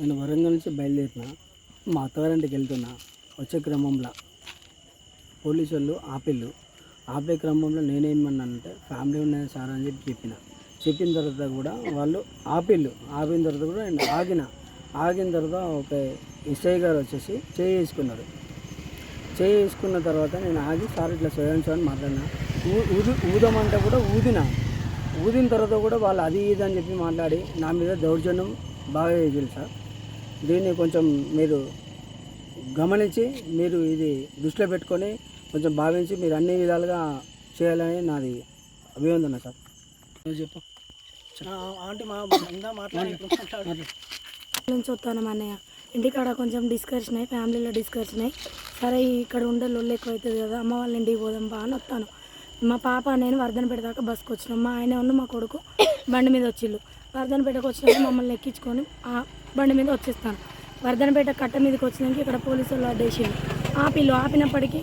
నేను వరంగల్ నుంచి బయలుదేరిన మా అత్తగారింటికి వెళ్తున్నా వచ్చే క్రమంలో పోలీసు వాళ్ళు ఆపిల్లు. ఆపే క్రమంలో నేనేమన్నానంటే ఫ్యామిలీ ఉన్నది సార్ అని చెప్పి చెప్పిన. చెప్పిన తర్వాత కూడా వాళ్ళు ఆపిల్లు. ఆపిన తర్వాత కూడా నేను ఆగిన. ఆగిన తర్వాత ఒక ఎస్ఐ గారు వచ్చేసి చేయి వేసుకున్నారు. చేయి వేసుకున్న తర్వాత నేను ఆగి సార్ ఇట్లా చేయండి మాట్లాడినా. ఊ- ఊది ఊదమంటే కూడా ఊదిన. ఊదిన తర్వాత కూడా వాళ్ళు అది ఇది అని చెప్పి మాట్లాడి నా మీద దౌర్జన్యం బాగా చేయాలి సార్. దీన్ని కొంచెం మీరు గమనించి మీరు ఇది దృష్టిలో పెట్టుకొని కొంచెం భావించి మీరు అన్ని విధాలుగా చేయాలని నాది అభివందన సార్. చెప్పు. నుంచి వస్తాను మా అన్నయ్య ఇంటికాడ కొంచెం డిస్కషన్ అయ్యి ఫ్యామిలీలో డిస్కషన్ అయ్యి సరే ఇక్కడ ఉండే లొల్లు ఎక్కువ అవుతుంది కదా అమ్మ వాళ్ళ ఇంటికి పోదాం బా అని వస్తాను. మా పాప నేను వర్ధనపేట దాకా బస్కి వచ్చినాం మా ఆయన ఉన్న మా కొడుకు బండి మీద వచ్చిళ్ళు. వర్ధనపేటకు వచ్చినప్పుడు మమ్మల్ని ఎక్కించుకొని ఆ బండి మీద వచ్చేస్తాను వర్ధనపేట కట్ట మీదకి వచ్చినాక ఇక్కడ పోలీసు వాళ్ళు అడ్డేసిళ్ళు ఆపిల్లు ఆపినప్పటికీ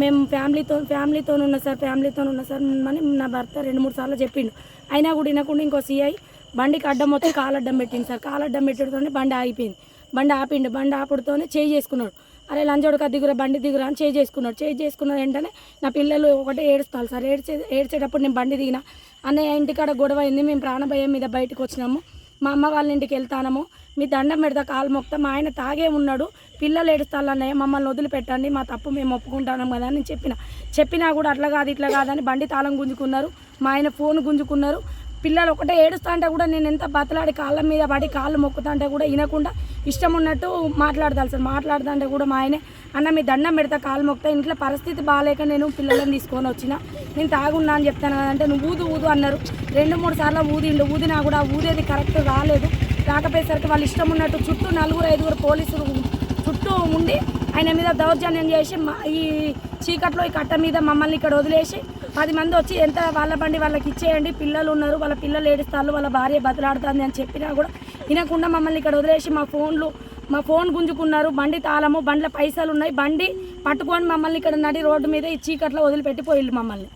మేము ఫ్యామిలీతో ఫ్యామిలీతో ఉన్న సార్ ఫ్యామిలీతో ఉన్న సార్ అని నా భర్త రెండు మూడు సార్లు చెప్పిండు. అయినా కూడా వినకుండా ఇంకో సీఐ బండికి అడ్డం మొత్తం కాలడ్డం అడ్డం పెట్టింది సార్. కాలడ్డం అడ్డం పెట్టడంతోనే బండి ఆగిపోయింది. బండి ఆపిండు. బండి ఆపుడుతోనే చేయి చేసుకున్నాడు. అరే లంచోడుక దిగురా బండి దిగురా అని చేజ్ చేసుకున్నాడు. చేయి చేసుకున్న వెంటనే నా పిల్లలు ఒకటే ఏడుస్తారు సార్. ఏడ్చే ఏడ్చేటప్పుడు నేను బండి దిగిన. అన్నయ్య ఇంటికాడ గొడవ అయింది మేము ప్రాణభయం మీద బయటకు వచ్చినాము. మా అమ్మ వాళ్ళ ఇంటికి వెళ్తానము. మీ దండం పెడతా కాలు మొక్తా. మా ఆయన తాగే ఉన్నాడు. పిల్లలు ఏడుస్తాలన్నయ్య అన్నయ్య మమ్మల్ని వదిలిపెట్టండి మా తప్పు మేము ఒప్పుకుంటాము కదా అని చెప్పిన. చెప్పినా కూడా అట్లా కాదు ఇట్లా కాదని బండి తాళం గుంజుకున్నారు. మా ఆయన ఫోన్ గుంజుకున్నారు. పిల్లలు ఒకటే ఏడుస్తా అంటే కూడా నేను ఎంత బతలాడి కాళ్ళ మీద పడి కాళ్ళు మొక్కుతా అంటే కూడా వినకుండా ఇష్టం ఉన్నట్టు మాట్లాడతాను సార్. మాట్లాడుతా అంటే కూడా మా ఆయనే అన్న మీ దండం పెడతా కాళ్ళు మొక్కుతా ఇంట్లో పరిస్థితి బాగాలేక నేను పిల్లలను తీసుకొని వచ్చిన. నేను తాగున్నా అని చెప్తాను కదంటే నువ్వు ఊదు ఊదు అన్నారు. రెండు మూడు సార్లు ఊదిండు. ఊదినా కూడా ఊదేది కరెక్ట్ రాలేదు. రాకపోయేసరికి వాళ్ళు ఇష్టం ఉన్నట్టు చుట్టూ నలుగురు ఐదుగురు పోలీసులు చుట్టూ ఉండి ఆయన మీద దౌర్జన్యం చేసి మా- ఈ చీకట్లో ఈ కట్ట మీద మమ్మల్ని ఇక్కడ వదిలేసి పది మంది వచ్చి ఎంత వాళ్ళ బండి వాళ్ళకి ఇచ్చేయండి పిల్లలు ఉన్నారు వాళ్ళ పిల్లలు ఏడుస్తారు వాళ్ళ భార్య బతలాడుతుంది అని చెప్పినా కూడా వినకుండా మమ్మల్ని ఇక్కడ వదిలేసి మా ఫోన్లు మా ఫోన్ గుంజుకున్నారు. బండి తాళము బండ్ల పైసలు ఉన్నాయి. బండి పట్టుకొని మమ్మల్ని ఇక్కడ నడి రోడ్డు మీద ఈ చీకట్లో వదిలిపెట్టి పోయిళ్ళు మమ్మల్ని.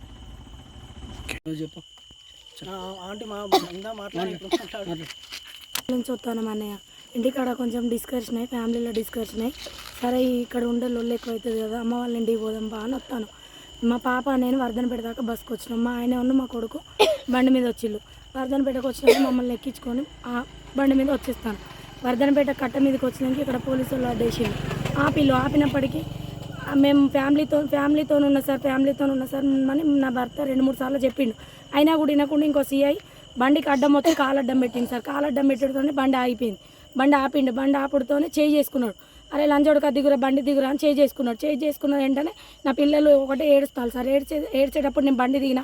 నుంచి వస్తాను మా అన్నయ్య ఇంటికాడ కొంచెం డిస్కషన్ అయ్యి ఫ్యామిలీలో డిస్కషన్ అయ్యి సరే ఇక్కడ ఉండే లొల్లు ఎక్కువ అవుతుంది కదా అమ్మ వాళ్ళ ఇంటికి పోదాం బా అని వస్తాను. మా పాప నేను వర్ధనపేట దాకా బస్కి వచ్చినాం. మా ఆయన ఉన్న మా కొడుకు బండి మీద వచ్చిళ్ళు. వర్ధనపేటకు వచ్చినాక మమ్మల్ని ఎక్కించుకొని ఆ బండి మీద వచ్చేస్తాను. వర్ధనపేట కట్ట మీదకి వచ్చినాక ఇక్కడ పోలీసు వాళ్ళు అడ్డేసిళ్ళు ఆపిల్లు ఆపినప్పటికీ మేము ఫ్యామిలీతో ఫ్యామిలీతో ఉన్న సార్ ఫ్యామిలీతో ఉన్న సార్ అని నా భర్త రెండు మూడు సార్లు చెప్పిండు. అయినా కూడా వినకుండా ఇంకో సీఐ బండికి అడ్డం మొత్తం కాలడ్డం అడ్డం పెట్టింది సార్. కాలడ్డం పెట్టడంతోనే బండి ఆగిపోయింది. బండి ఆపిండు. బండి ఆపుడుతోనే చేయి చేసుకున్నాడు. అరే లంచోడుక దిగురా బండి దిగురా అని చేజ్ చేసుకున్నాడు. చేయి చేసుకున్న వెంటనే నా పిల్లలు ఒకటే ఏడుస్తారు సార్ ఏడ్చే ఏడ్చేటప్పుడు నేను బండి దిగిన?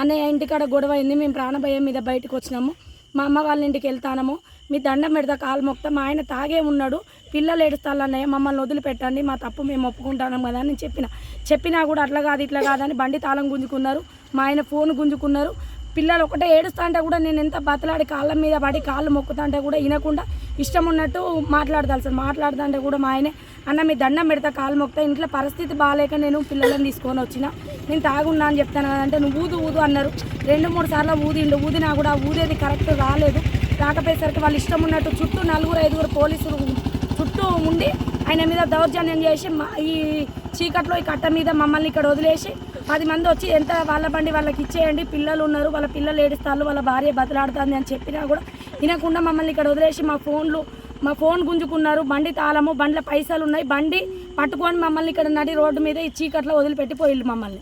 అన్నయ్య ఇంటికాడ గొడవ అయింది మేము ప్రాణభయం మీద బయటకు వచ్చినాము. మా అమ్మ వాళ్ళ ఇంటికి వెళ్తానము. మీ దండం పెడతా కాలు మొక్తా. మా ఆయన తాగే ఉన్నాడు. పిల్లలు ఏడుస్తారు అన్నయ్య మమ్మల్ని వదిలిపెట్టండి మా తప్పు మేము ఒప్పుకుంటాము కదా అని చెప్పిన. చెప్పినా కూడా అట్లా కాదు ఇట్లా కాదని బండి తాళం గుంజుకున్నారు. మా ఆయన ఫోన్ గుంజుకున్నారు. పిల్లలు ఒకటే ఏడుస్తా అంటే కూడా నేను ఎంత బతలాడి కాళ్ళ మీద పడి కాళ్ళు మొక్కుతా అంటే కూడా వినకుండా ఇష్టం ఉన్నట్టు మాట్లాడతాను సార్. మాట్లాడతా అంటే కూడా మా ఆయనే అన్న మీ దండం పెడతా కాళ్ళు మొక్కుతా ఇంట్లో పరిస్థితి బాగాలేక నేను పిల్లలను తీసుకొని వచ్చిన. నేను తాగున్నా అని చెప్తాను అంటే నువ్వు ఊదు ఊదు అన్నారు. రెండు మూడు సార్లు ఊదిండు ఊదినా కూడా ఊదేది కరెక్ట్ రాలేదు. రాకపోయేసరికి వాళ్ళు ఇష్టం ఉన్నట్టు చుట్టూ నలుగురు ఐదుగురు పోలీసులు చుట్టూ ఉండి ఆయన మీద దౌర్జన్యం చేసి మా- ఈ చీకట్లో ఈ కట్ట మీద మమ్మల్ని ఇక్కడ వదిలేసి పది మంది వచ్చి ఎంత వాళ్ళ బండి వాళ్ళకి ఇచ్చేయండి పిల్లలు ఉన్నారు వాళ్ళ పిల్లలు ఏడుస్తారు వాళ్ళ భార్య బతలాడుతుంది అని చెప్పినా కూడా వినకుండా మమ్మల్ని ఇక్కడ వదిలేసి మా ఫోన్లు మా ఫోన్ గుంజుకున్నారు బండి తాళము బండ్ల పైసలు ఉన్నాయి బండి పట్టుకొని మమ్మల్ని ఇక్కడ నడి రోడ్డు మీద ఈ చీకట్లో వదిలిపెట్టి పోయిళ్ళు మమ్మల్ని.